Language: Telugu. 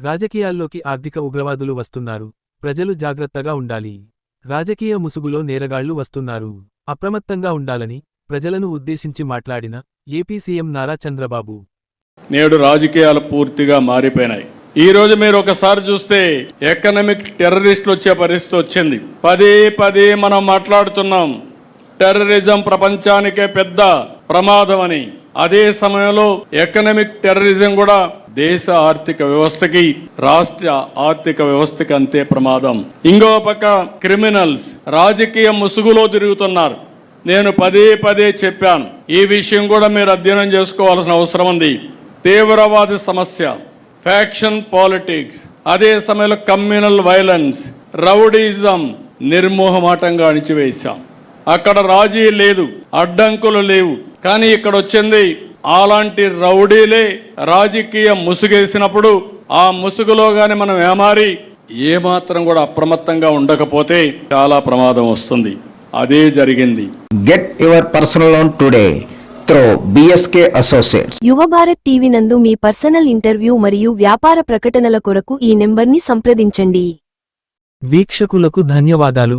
రాజకీయాల్లోకి ఆర్థిక ఉగ్రవాదులు వస్తున్నారు. ప్రజలు జాగ్రత్తగా ఉండాలి. రాజకీయ ముసుగులో నేరగాళ్ళు వస్తున్నారు. అప్రమత్తంగా ఉండాలని ప్రజలను ఉద్దేశించి మాట్లాడిన ఏపీ సీఎం నారా చంద్రబాబు. నేడు రాజకీయాలు పూర్తిగా మారిపోయినాయి. ఈ రోజు మీరు ఒకసారి చూస్తే ఎకనామిక్ టెర్రరిస్టులు వచ్చే పరిస్థితి వచ్చింది. పదే పదే మనం మాట్లాడుతున్నాం. టెర్రరిజం ప్రపంచానికే పెద్ద ప్రమాదం అని. అదే సమయంలో ఎకనామిక్ టెర్రరిజం కూడా దేశ ఆర్థిక వ్యవస్థకి రాష్ట్ర ఆర్థిక వ్యవస్థకి అంతే ప్రమాదం. ఇంకో పక్క క్రిమినల్స్ రాజకీయ ముసుగులో తిరుగుతున్నారు. నేను పదే పదే చెప్పాను. ఈ విషయం కూడా మీరు అధ్యయనం చేసుకోవాల్సిన అవసరం ఉంది. తీవ్రవాద సమస్య. ఫ్యాక్షన్ పాలిటిక్స్ అదే సమయంలో కమ్యూనల్ వైలెన్స్ రౌడీజం. నిర్మోహమాటంగా అణిచివేశాం. అక్కడ రాజీ లేదు. అడ్డంకులు లేవు. కానీ ఇక్కడ వచ్చింది అలాంటి రౌడీలే రాజకీయ ముసుగేసినప్పుడు ఆ ముసుగులో గాని మనం ఏమారి ఏమాత్రం కూడా అప్రమత్తంగా ఉండకపోతే చాలా ప్రమాదం వస్తుంది. అదే జరిగింది. Get your personal loan today through BSK Associates. యువ భారత్ టీవీ నందు మీ పర్సనల్ ఇంటర్వ్యూ మరియు వ్యాపార ప్రకటనల కొరకు ఈ నెంబర్ని సంప్రదించండి. వీక్షకులకు ధన్యవాదాలు.